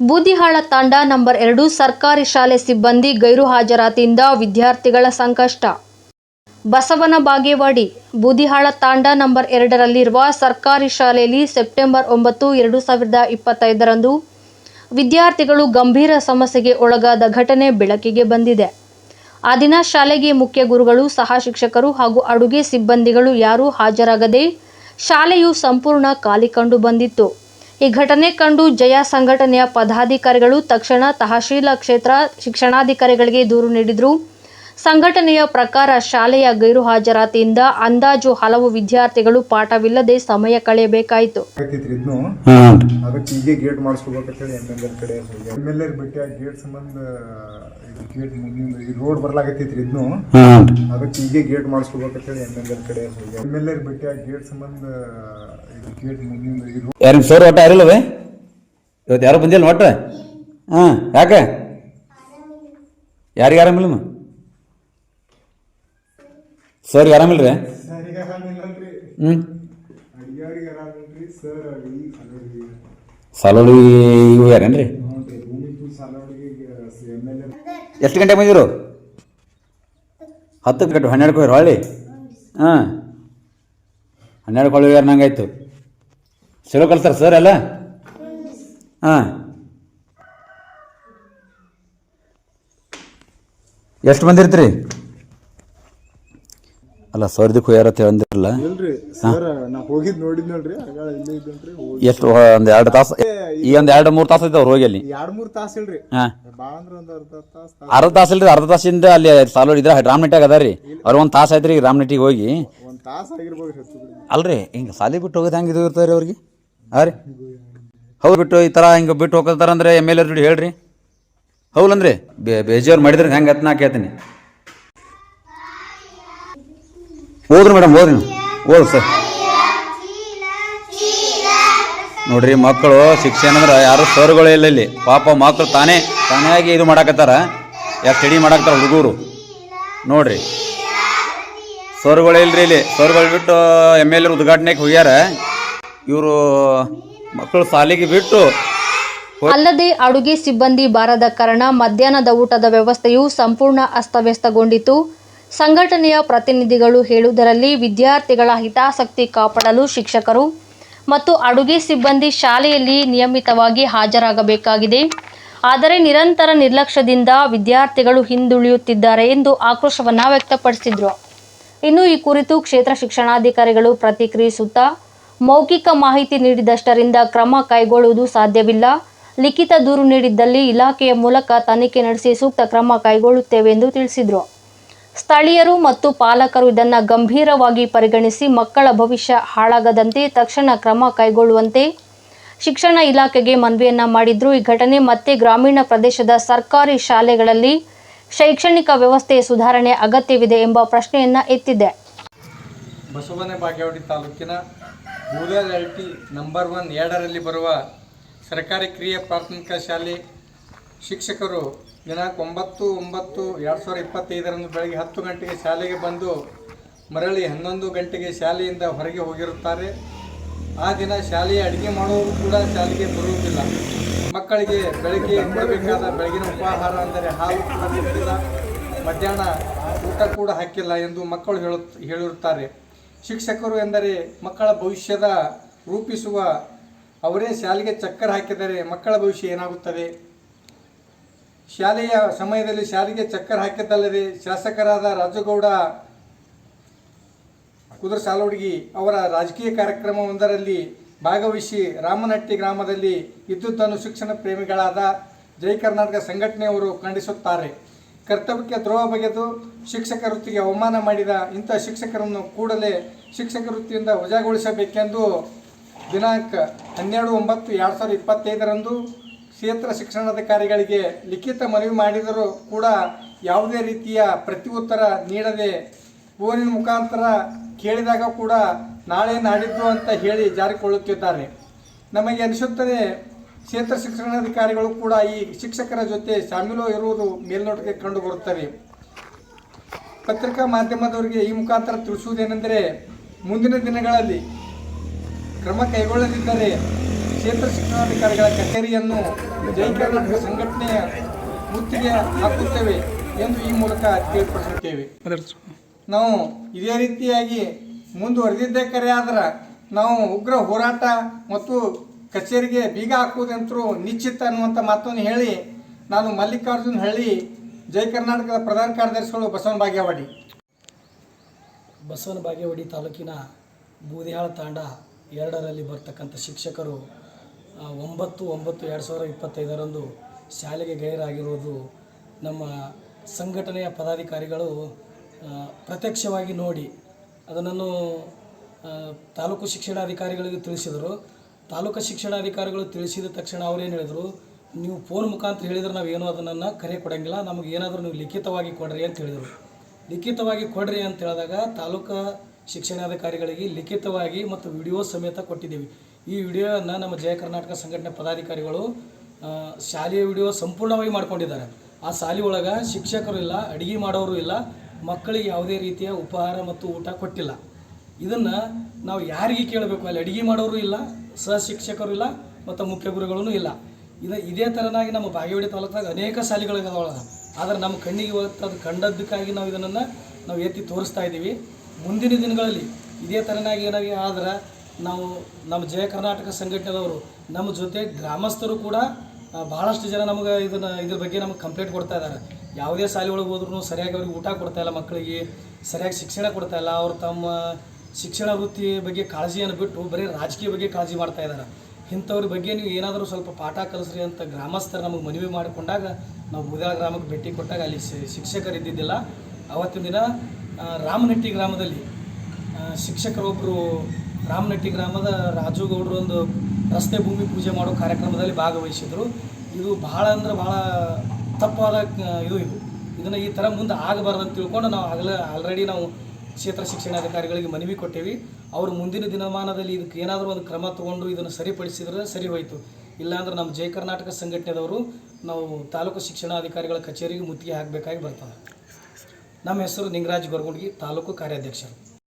ಬೂದಿಹಾಳ ತಾಂಡ ನಂಬರ್ ಎರಡು ಸರ್ಕಾರಿ ಶಾಲೆ ಸಿಬ್ಬಂದಿ ಗೈರು ಹಾಜರಾತಿಯಿಂದ ವಿದ್ಯಾರ್ಥಿಗಳ ಸಂಕಷ್ಟ. ಬಸವನ ಬಾಗೇವಾಡಿ, ಬೂದಿಹಾಳ ತಾಂಡ ನಂಬರ್ ಎರಡರಲ್ಲಿರುವ ಸರ್ಕಾರಿ ಶಾಲೆಯಲ್ಲಿ ಸೆಪ್ಟೆಂಬರ್ ಒಂಬತ್ತು, ಎರಡು ಸಾವಿರದ ಇಪ್ಪತ್ತೈದರಂದು ವಿದ್ಯಾರ್ಥಿಗಳು ಗಂಭೀರ ಸಮಸ್ಯೆಗೆ ಒಳಗಾದ ಘಟನೆ ಬೆಳಕಿಗೆ ಬಂದಿದೆ. ಆ ದಿನ ಶಾಲೆಗೆ ಮುಖ್ಯ ಗುರುಗಳು ಸಹ ಶಿಕ್ಷಕರು ಹಾಗೂ ಅಡುಗೆ ಸಿಬ್ಬಂದಿಗಳು ಯಾರೂ ಹಾಜರಾಗದೆ ಶಾಲೆಯು ಸಂಪೂರ್ಣ ಖಾಲಿ ಕಂಡು ಬಂದಿತ್ತು. ಈ ಘಟನೆ ಕಂಡು ಜಯ ಸಂಘಟನೆಯ ಪದಾಧಿಕಾರಿಗಳು ತಕ್ಷಣ ತಹಶೀಲ ಕ್ಷೇತ್ರ ಶಿಕ್ಷಣಾಧಿಕಾರಿಗಳಿಗೆ ದೂರು ನೀಡಿದ್ರು. ಸಂಘಟನೆಯ ಪ್ರಕಾರ ಶಾಲೆಯ ಗೈರು ಹಾಜರಾತಿಯಿಂದ ಅಂದಾಜು ಹಲವು ವಿದ್ಯಾರ್ಥಿಗಳು ಪಾಠವಿಲ್ಲದೆ ಸಮಯ ಕಳೆಯಬೇಕಾಯಿತು. ಅದಕ್ಕೆ ಈಗ ಗೇಟ್ ಮಾಡಿಸ್ಕೋಬೇಕಂತೇಳಿ ಎಂ ಎಲ್ ಎರ್ ಕಡೆ ಎಂ ಎಲ್ ಎರ್ ಬಿಟ್ಟು ಗೇಟ್ ಸಂಬಂಧ ಗೇಟ್ ಮುಂದಿನ ಈ ರೋಡ್ ಬರ್ಲಾಗತ್ತೈತ್ರಿ ಇದನ್ನು ಹಾಂ ಅದಕ್ಕೆ ಈಗ ಗೇಟ್ ಮಾಡಿಸ್ಕೋಬೇಕಂತೇಳಿ ಎಂ ಎಲ್ ಎರ್ ಕಡೆ ಎಂ ಎಲ್ ಎರ್ ಬಿಟ್ಟು ಗೇಟ್ ಸಂಬಂಧ ಗೇಟ್ ಮುಂದಿನ ಈ ರೋಡ್ ಯಾರು ಸರ್ ಒಟ್ಟು ಯಾರಿಲ್ಲವೇ ಇವತ್ತು ಯಾರು ಬಂದಿಲ್ಲ ಒಟ್ಟ? ಹಾಂ ಯಾಕೆ? ಯಾರಿಗೆ ಆರಾಮಿಲ್ಲಮ್ಮ? ಸರ್ ಆರಾಮಿಲ್ಲ ರೀ ಹ್ಞೂ ಸಾಲೋಳಿ ಇವು ಯಾರೇನು ರೀ ಎಷ್ಟು ಗಂಟೆಗೆ ಬಂದಿರು? ಹತ್ತು ಗಂಟೆ ಹನ್ನೆರಡು ಹೋಗ್ಯಾರ ಹೊಳ್ಳಿ? ಹಾಂ. ಹನ್ನೆರಡು ಕೊಳ್ಳಿ ಯಾರು ನಂಗಾಯ್ತು ಚಲೋ ಕಲ್ಸ್ತಾರ ಸರ್ ಎಲ್ಲ? ಹಾಂ. ಎಷ್ಟು ಬಂದಿರ್ತೀರಿ ಅಲ್ಲ ಸರ್ ಇದಕ್ಕೆ ಹೋಗ್ಯಾರ ಅಂತ ಅಂದಿರಲ್ಲ? ಇಲ್ರಿ ಸರ್ ನಾ ಹೋಗಿದ್ ಇಲ್ಲೇ ಎಷ್ಟು ಒಂದು ಎರಡು ತಾಸು ಈ ಒಂದು ಎರಡು ಮೂರು ತಾಸು ಇದ್ದಾವ್ರು ಹೋಗಿ ಅಲ್ಲಿ? ಎರಡ್ ಮೂರ್ ತಾಸ್ ಇಲ್ರಿ. ಹಾಂ. ಅಂದ್ರ ಒಂದ್ ಅರ್ಧ ತಾಸ ಅರ್ಧ ತಾಸು ಇಲ್ರಿ ಅರ್ಧ ತಾಸಿಂದ ಅಲ್ಲಿ ಸಾಲು ಇದ್ರ ರಾಮನಟ್ಟಿಯಾಗ ಅದ ರೀ ಅವ್ರು ಒಂದು ತಾಸು ಆಯ್ತು ರೀ ರಾಮನಟ್ಟಿಗೆ ಹೋಗಿ. ಒಂದ್ ತಾಸ್ ಆಗಿರ್ಬೋದು ಹೆಚ್ಚು ಅಲ್ರಿ ಹಿಂಗೆ ಸಾಲಿ ಬಿಟ್ಟು ಹೋಗೋದು ಹೆಂಗೆ ಇದು ಇರ್ತಾರೆ ಅವ್ರಿಗೆ? ಹಾಂ ರೀ. ಹೌದು ಬಿಟ್ಟು ಈ ಥರ ಹಿಂಗೆ ಬಿಟ್ಟು ಹೋಗ್ತಾರ ಅಂದ್ರೆ ಎಂ ಎಲ್ ಜೋಡಿ ಹೇಳ್ರಿ. ಹೌದಲ್ರಿ ಬೇ ಬೇಜಾರು ಮಾಡಿದ್ರೆ ಹೆಂಗೆ ಅತ್ನಾ ನಾ ಕೇಳ್ತೀನಿ. ಹೋದ್ರಿ ಮೇಡಮ್ ಹೋದ್ರಿ ನೀವು ಸರ್. ನೋಡ್ರಿ, ಮಕ್ಕಳು ಶಿಕ್ಷಣ ಅಂದ್ರೆ ಯಾರು ಸರ್ಗಳೇ ಇಲ್ಲ ಇಲ್ಲಿ. ಪಾಪ ಮಕ್ಕಳು ತಾನೇ ತಾನಾಗಿ ಇದು ಮಾಡಾಕತ್ತಾರ. ಯಾರು ಸ್ಟಡಿ ಮಾಡಾಕತ್ತಾರ ಹುಡುಗರು. ನೋಡ್ರಿ. ಸರ್ಗಳೇ ಇಲ್ರಿ ಇಲ್ಲಿ. ಸರ್ಗಳು ಬಿಟ್ಟು ಎಂ ಎಲ್ ಎರ್ ಉದ್ಘಾಟನೆಗೆ ಹೋಗ್ಯಾರ. ಇವರು ಮಕ್ಕಳು ಸಾಲಿಗೆ ಬಿಟ್ಟು ಅಲ್ಲದೆ ಅಡುಗೆ ಸಿಬ್ಬಂದಿ ಬಾರದ ಕಾರಣ ಮಧ್ಯಾಹ್ನದ ಊಟದ ವ್ಯವಸ್ಥೆಯು ಸಂಪೂರ್ಣ ಅಸ್ತವ್ಯಸ್ತಗೊಂಡಿತು ಸಂಘಟನೆಯ ಪ್ರತಿನಿಧಿಗಳು ಹೇಳುವುದರಲ್ಲಿ ವಿದ್ಯಾರ್ಥಿಗಳ ಹಿತಾಸಕ್ತಿ ಕಾಪಾಡಲು ಶಿಕ್ಷಕರು ಮತ್ತು ಅಡುಗೆ ಸಿಬ್ಬಂದಿ ಶಾಲೆಯಲ್ಲಿ ನಿಯಮಿತವಾಗಿ ಹಾಜರಾಗಬೇಕಾಗಿದೆ. ಆದರೆ ನಿರಂತರ ನಿರ್ಲಕ್ಷ್ಯದಿಂದ ವಿದ್ಯಾರ್ಥಿಗಳು ಹಿಂದುಳಿಯುತ್ತಿದ್ದಾರೆ ಎಂದು ಆಕ್ರೋಶವನ್ನು ವ್ಯಕ್ತಪಡಿಸಿದರು. ಇನ್ನು ಈ ಕುರಿತು ಕ್ಷೇತ್ರ ಶಿಕ್ಷಣಾಧಿಕಾರಿಗಳು ಪ್ರತಿಕ್ರಿಯಿಸುತ್ತಾ, ಮೌಖಿಕ ಮಾಹಿತಿ ನೀಡಿದಷ್ಟರಿಂದ ಕ್ರಮ ಕೈಗೊಳ್ಳುವುದು ಸಾಧ್ಯವಿಲ್ಲ. ಲಿಖಿತ ದೂರು ನೀಡಿದ್ದಲ್ಲಿ ಇಲಾಖೆಯ ಮೂಲಕ ತನಿಖೆ ನಡೆಸಿ ಸೂಕ್ತ ಕ್ರಮ ಕೈಗೊಳ್ಳುತ್ತೇವೆ ಎಂದು ತಿಳಿಸಿದರು. ಸ್ಥಳೀಯರು ಮತ್ತು ಪಾಲಕರು ಇದನ್ನು ಗಂಭೀರವಾಗಿ ಪರಿಗಣಿಸಿ ಮಕ್ಕಳ ಭವಿಷ್ಯ ಹಾಳಾಗದಂತೆ ತಕ್ಷಣ ಕ್ರಮ ಕೈಗೊಳ್ಳುವಂತೆ ಶಿಕ್ಷಣ ಇಲಾಖೆಗೆ ಮನವಿಯನ್ನ ಮಾಡಿದ್ರು. ಈ ಘಟನೆ ಮತ್ತೆ ಗ್ರಾಮೀಣ ಪ್ರದೇಶದ ಸರ್ಕಾರಿ ಶಾಲೆಗಳಲ್ಲಿ ಶೈಕ್ಷಣಿಕ ವ್ಯವಸ್ಥೆ ಸುಧಾರಣೆ ಅಗತ್ಯವಿದೆ ಎಂಬ ಪ್ರಶ್ನೆಯನ್ನ ಎತ್ತಿದೆ. ಬಸವನ ಬಾಗೇವಾಡಿ ತಾಲೂಕಿನ ಬೂದಲಹಟ್ಟಿ ನಂಬರ್ ಒನ್ ಎರಡರಲ್ಲಿ ಬರುವ ಸರ್ಕಾರಿ ಕ್ರಿಯೆ ಪ್ರಾಥಮಿಕ ಶಾಲೆ ಶಿಕ್ಷಕರು ದಿನಾಂಕ ಒಂಬತ್ತು ಒಂಬತ್ತು, ಎರಡು ಸಾವಿರದ ಇಪ್ಪತ್ತೈದರಂದು ಬೆಳಗ್ಗೆ ಹತ್ತು ಗಂಟೆಗೆ ಶಾಲೆಗೆ ಬಂದು ಮರಳಿ ಹನ್ನೊಂದು ಗಂಟೆಗೆ ಶಾಲೆಯಿಂದ ಹೊರಗೆ ಹೋಗಿರುತ್ತಾರೆ. ಆ ದಿನ ಶಾಲೆಯ ಅಡುಗೆ ಮಾಡುವವರು ಕೂಡ ಶಾಲೆಗೆ ಬರುವುದಿಲ್ಲ. ಮಕ್ಕಳಿಗೆ ಬೆಳಗ್ಗೆ ಕೊಡಬೇಕಾದ ಬೆಳಗಿನ ಉಪಾಹಾರ ಅಂದರೆ ಹಾಲು ಕೂಡ ಮಧ್ಯಾಹ್ನ ಊಟ ಕೂಡ ಹಾಕಿಲ್ಲ ಎಂದು ಮಕ್ಕಳು ಹೇಳು ಹೇಳಿರುತ್ತಾರೆ ಶಿಕ್ಷಕರು ಎಂದರೆ ಮಕ್ಕಳ ಭವಿಷ್ಯದ ರೂಪಿಸುವ ಅವರೇ ಶಾಲೆಗೆ ಚಕ್ಕರ್ ಹಾಕಿದರೆ ಮಕ್ಕಳ ಭವಿಷ್ಯ ಏನಾಗುತ್ತದೆ? ಶಾಲೆಯ ಸಮಯದಲ್ಲಿ ಶಾಲೆಗೆ ಚಕ್ಕರ್ ಹಾಕಿದ್ದಲ್ಲದೆ ಶಾಸಕರಾದ ರಾಜಗೌಡ, ಕುದುರೆ ಸಾಲುಡ್ಗಿ ಅವರ ರಾಜಕೀಯ ಕಾರ್ಯಕ್ರಮವೊಂದರಲ್ಲಿ ಭಾಗವಹಿಸಿ ರಾಮನಟ್ಟಿ ಗ್ರಾಮದಲ್ಲಿ ವಿದ್ಯುತ್ತನ್ನು ಶಿಕ್ಷಣ ಪ್ರೇಮಿಗಳಾದ ಜೈ ಕರ್ನಾಟಕ ಸಂಘಟನೆಯವರು ಖಂಡಿಸುತ್ತಾರೆ. ಕರ್ತವ್ಯಕ್ಕೆ ದ್ರೋಹ ಬಗೆದು ಶಿಕ್ಷಕ ವೃತ್ತಿಗೆ ಅವಮಾನ ಮಾಡಿದ ಇಂಥ ಶಿಕ್ಷಕರನ್ನು ಕೂಡಲೇ ಶಿಕ್ಷಕ ವೃತ್ತಿಯಿಂದ ವಜಾಗೊಳಿಸಬೇಕೆಂದು ದಿನಾಂಕ ಹನ್ನೆರಡು ಒಂಬತ್ತು ಎರಡು ಸಾವಿರದ ಇಪ್ಪತ್ತೈದರಂದು ಕ್ಷೇತ್ರ ಶಿಕ್ಷಣಾಧಿಕಾರಿಗಳಿಗೆ ಲಿಖಿತ ಮನವಿ ಮಾಡಿದರೂ ಕೂಡ ಯಾವುದೇ ರೀತಿಯ ಪ್ರತಿ ಉತ್ತರ ನೀಡದೆ ಫೋನಿನ ಮುಖಾಂತರ ಕೇಳಿದಾಗ ಕೂಡ ನಾಳೆ ನಾಡಿದ್ದು ಅಂತ ಹೇಳಿ ಜಾರಿಕೊಳ್ಳುತ್ತಿದ್ದಾರೆ. ನಮಗೆ ಅನಿಸುತ್ತದೆ ಕ್ಷೇತ್ರ ಶಿಕ್ಷಣಾಧಿಕಾರಿಗಳು ಕೂಡ ಈ ಶಿಕ್ಷಕರ ಜೊತೆ ಶಾಮೀಲು ಇರುವುದು ಮೇಲ್ನೋಟಕ್ಕೆ ಕಂಡುಬರುತ್ತವೆ ಪತ್ರಿಕಾ ಮಾಧ್ಯಮದವರಿಗೆ ಈ ಮುಖಾಂತರ ತಿಳಿಸುವುದೇನೆಂದರೆ, ಮುಂದಿನ ದಿನಗಳಲ್ಲಿ ಕ್ರಮ ಕೈಗೊಳ್ಳದಿದ್ದರೆ ಕ್ಷೇತ್ರ ಶಿಕ್ಷಣಾಧಿಕಾರಿಗಳ ಕಚೇರಿಯನ್ನು ಜೈ ಕರ್ನಾಟಕ ಸಂಘಟನೆಯ ಮುತ್ತಿಗೆ ಹಾಕುತ್ತೇವೆ ಎಂದು ಈ ಮೂಲಕ ತಿಳಿಪಡಿಸುತ್ತೇವೆ. ನಾವು ಇದೇ ರೀತಿಯಾಗಿ ಮುಂದುವರೆದಿದ್ದೇ ಕರೆ ಆದ್ರೆ ನಾವು ಉಗ್ರ ಹೋರಾಟ ಮತ್ತು ಕಚೇರಿಗೆ ಬೀಗ ಹಾಕುವುದಂತರೂ ನಿಶ್ಚಿತ ಅನ್ನುವಂಥ ಮಾತನ್ನು ಹೇಳಿ ನಾನು ಮಲ್ಲಿಕಾರ್ಜುನ್ ಹಳ್ಳಿ, ಜೈ ಕರ್ನಾಟಕದ ಪ್ರಧಾನ ಕಾರ್ಯದರ್ಶಿಗಳು ಬಸವನ ಬಾಗೇವಾಡಿ. ಬಸವನ ಬಾಗೇವಾಡಿ ತಾಲೂಕಿನ ಬೂದಿಹಾಳ ತಾಂಡ ಎರಡರಲ್ಲಿ ಬರ್ತಕ್ಕಂಥ ಶಿಕ್ಷಕರು ಒಂಬತ್ತು ಒಂಬತ್ತು, ಎರಡು ಸಾವಿರದ ಇಪ್ಪತ್ತೈದರಂದು ಶಾಲೆಗೆ ಗೈರಾಗಿರುವುದು ನಮ್ಮ ಸಂಘಟನೆಯ ಪದಾಧಿಕಾರಿಗಳು ಪ್ರತ್ಯಕ್ಷವಾಗಿ ನೋಡಿ ಅದನ್ನು ತಾಲೂಕು ಶಿಕ್ಷಣಾಧಿಕಾರಿಗಳಿಗೆ ತಿಳಿಸಿದರು. ತಾಲೂಕು ಶಿಕ್ಷಣಾಧಿಕಾರಿಗಳು ತಿಳಿಸಿದ ತಕ್ಷಣ ಅವ್ರೇನು ಹೇಳಿದರು, ನೀವು ಫೋನ್ ಮುಖಾಂತರ ಹೇಳಿದ್ರೆ ನಾವೇನು ಅದನ್ನು ಕರೆ ಕೊಡೋಂಗಿಲ್ಲ, ನಮಗೆ ಏನಾದರೂ ನೀವು ಲಿಖಿತವಾಗಿ ಕೊಡ್ರಿ ಅಂತ ಹೇಳಿದರು. ಲಿಖಿತವಾಗಿ ಕೊಡ್ರಿ ಅಂತ ಹೇಳಿದಾಗ ತಾಲೂಕು ಶಿಕ್ಷಣಾಧಿಕಾರಿಗಳಿಗೆ ಲಿಖಿತವಾಗಿ ಮತ್ತು ವಿಡಿಯೋ ಸಮೇತ ಕೊಟ್ಟಿದ್ದೀವಿ. ಈ ವಿಡಿಯೋನ ನಮ್ಮ ಜಯ ಕರ್ನಾಟಕ ಸಂಘಟನೆ ಪದಾಧಿಕಾರಿಗಳು ಶಾಲೆಯ ವಿಡಿಯೋ ಸಂಪೂರ್ಣವಾಗಿ ಮಾಡ್ಕೊಂಡಿದ್ದಾರೆ. ಆ ಶಾಲೆ ಒಳಗೆ ಶಿಕ್ಷಕರು ಇಲ್ಲ, ಅಡುಗೆ ಮಾಡೋರು ಇಲ್ಲ, ಮಕ್ಕಳಿಗೆ ಯಾವುದೇ ರೀತಿಯ ಉಪಹಾರ ಮತ್ತು ಊಟ ಕೊಟ್ಟಿಲ್ಲ. ಇದನ್ನು ನಾವು ಯಾರಿಗೆ ಕೇಳಬೇಕು? ಅಲ್ಲಿ ಅಡುಗೆ ಮಾಡೋರು ಇಲ್ಲ ಸಹ ಶಿಕ್ಷಕರು ಇಲ್ಲ, ಮತ್ತು ಮುಖ್ಯ ಗುರುಗಳೂ ಇಲ್ಲ. ಇದು, ಇದೇ ಥರನಾಗಿ ನಮ್ಮ ಬಾಗೇವಾಡಿ ತಾಲೂಕಾಗ ಅನೇಕ ಶಾಲೆಗಳಿದಾವಳ ಆದರೆ ನಮ್ಮ ಕಣ್ಣಿಗೆ ಅದು ಕಂಡದ್ದಕ್ಕಾಗಿ ನಾವು ಇದನ್ನು ನಾವು ಎತ್ತಿ ತೋರಿಸ್ತಾ ಇದ್ದೀವಿ. ಮುಂದಿನ ದಿನಗಳಲ್ಲಿ ಇದೇ ಥರನಾಗಿ ಏನಾಗಿ ಆದ್ರೆ ನಾವು ನಮ್ಮ ಜಯ ಕರ್ನಾಟಕ ಸಂಘಟನೆಯವರು ನಮ್ಮ ಜೊತೆ ಗ್ರಾಮಸ್ಥರು ಕೂಡ ಭಾಳಷ್ಟು ಜನ ನಮಗೆ ಇದನ್ನು, ಇದ್ರ ಬಗ್ಗೆ ನಮಗೆ ಕಂಪ್ಲೇಂಟ್ ಕೊಡ್ತಾ ಇದ್ದಾರೆ. ಯಾವುದೇ ಶಾಲೆ ಒಳಗೆ ಹೋದ್ರೂ ಸರಿಯಾಗಿ ಅವ್ರಿಗೆ ಊಟ ಕೊಡ್ತಾ ಇಲ್ಲ ಮಕ್ಕಳಿಗೆ, ಸರಿಯಾಗಿ ಶಿಕ್ಷಣ ಕೊಡ್ತಾ ಇಲ್ಲ, ಅವ್ರು ತಮ್ಮ ಶಿಕ್ಷಣ ವೃತ್ತಿ ಬಗ್ಗೆ ಕಾಳಜಿಯನ್ನು ಬಿಟ್ಟು ಬರೀ ರಾಜಕೀಯ ಬಗ್ಗೆ ಕಾಳಜಿ ಮಾಡ್ತಾ ಇದ್ದಾರೆ. ಇಂಥವ್ರ ಬಗ್ಗೆ ನೀವು ಏನಾದರೂ ಸ್ವಲ್ಪ ಪಾಠ ಕಲಿಸ್ರಿ ಅಂತ ಗ್ರಾಮಸ್ಥರು ನಮಗೆ ಮನವಿ ಮಾಡಿಕೊಂಡಾಗ, ನಾವು ಮುದಾ ಗ್ರಾಮಕ್ಕೆ ಭೇಟಿ ಕೊಟ್ಟಾಗ ಅಲ್ಲಿ ಶಿಕ್ಷಕರು ಇದ್ದಿದ್ದಿಲ್ಲ ಅವತ್ತಿನ ದಿನ ರಾಮನಟ್ಟಿ ಗ್ರಾಮದಲ್ಲಿ ಶಿಕ್ಷಕರೊಬ್ಬರು ರಾಮನಟ್ಟಿ ಗ್ರಾಮದ ರಾಜು ಗೌಡರು ಒಂದು ರಸ್ತೆ ಭೂಮಿ ಪೂಜೆ ಮಾಡೋ ಕಾರ್ಯಕ್ರಮದಲ್ಲಿ ಭಾಗವಹಿಸಿದರು. ಇದು ಭಾಳ ಅಂದ್ರೆ ಭಾಳ ತಪ್ಪಾದ ಇದು ಇದು. ಇದನ್ನು ಈ ಥರ ಮುಂದೆ ಆಗಬಾರ್ದು ಅಂತ ತಿಳ್ಕೊಂಡು ನಾವು ಆಗಲೇ ಆಲ್ರೆಡಿ ನಾವು ಕ್ಷೇತ್ರ ಶಿಕ್ಷಣಾಧಿಕಾರಿಗಳಿಗೆ ಮನವಿ ಕೊಟ್ಟೇವಿ. ಅವರು ಮುಂದಿನ ದಿನಮಾನದಲ್ಲಿ ಇದಕ್ಕೆ ಏನಾದರೂ ಒಂದು ಕ್ರಮ ತಗೊಂಡು ಇದನ್ನು ಸರಿಪಡಿಸಿದ್ರೆ ಸರಿ ಹೋಯಿತು. ಇಲ್ಲಾಂದ್ರೆ ನಮ್ಮ ಜಯ ಕರ್ನಾಟಕ ಸಂಘಟನೆದವರು ನಾವು ತಾಲೂಕು ಶಿಕ್ಷಣಾಧಿಕಾರಿಗಳ ಕಚೇರಿಗೆ ಮುತ್ತಿಗೆ ಹಾಕಬೇಕಾಗಿ ಬರ್ತದೆ. ನಮ್ಮ ಹೆಸರು ನಿಂಗರಾಜ್ ಗೊರಗುಂಡ್ಗಿ, ತಾಲೂಕು ಕಾರ್ಯಾಧ್ಯಕ್ಷರು.